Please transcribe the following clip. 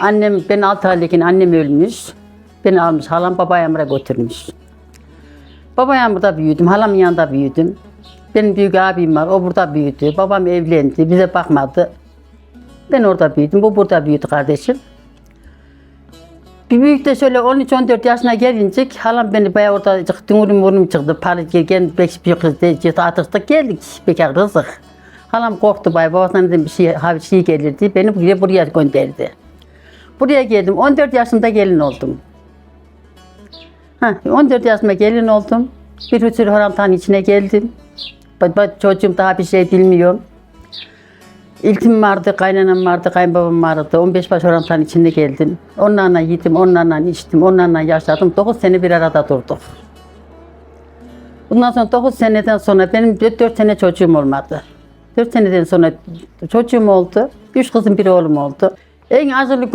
Annem, ben 6 aylıkken annem ölmüş. Beni almış, halam babayamıra götürmüş. Babayamırda büyüdüm, halamın yanında büyüdüm. Benim büyük abim var, o burada büyüdü. Babam evlendi, bize bakmadı. Ben orada büyüdüm, bu burada büyüdü kardeşim. Bir büyük de şöyle 13-14 yaşına gelince halam beni bayağı orada dünürüm burnum çıktı. Para gelgen beş bir kız artık da geldik bekar kızık. Halam korktu bayağı babasından bir şey, bir şey gelirdi. Beni buraya, buraya gönderdi. Buraya geldim. 14 yaşında gelin oldum. Ha, 14 yaşında gelin oldum. Bir sürü haramtanın içine geldim. Çocuğum daha bir şey bilmiyorum. İlkim vardı, kaynanam vardı, kayınbabam vardı. 15 baş orantanın içinde geldim. Onlarla yedim, onlarla içtim, onlarla yaşadım. 9 sene bir arada durduk. Bundan sonra 9 seneden sonra benim 4 sene çocuğum olmadı. 4 seneden sonra çocuğum oldu. 3 kızım bir oğlum oldu. En acılı gün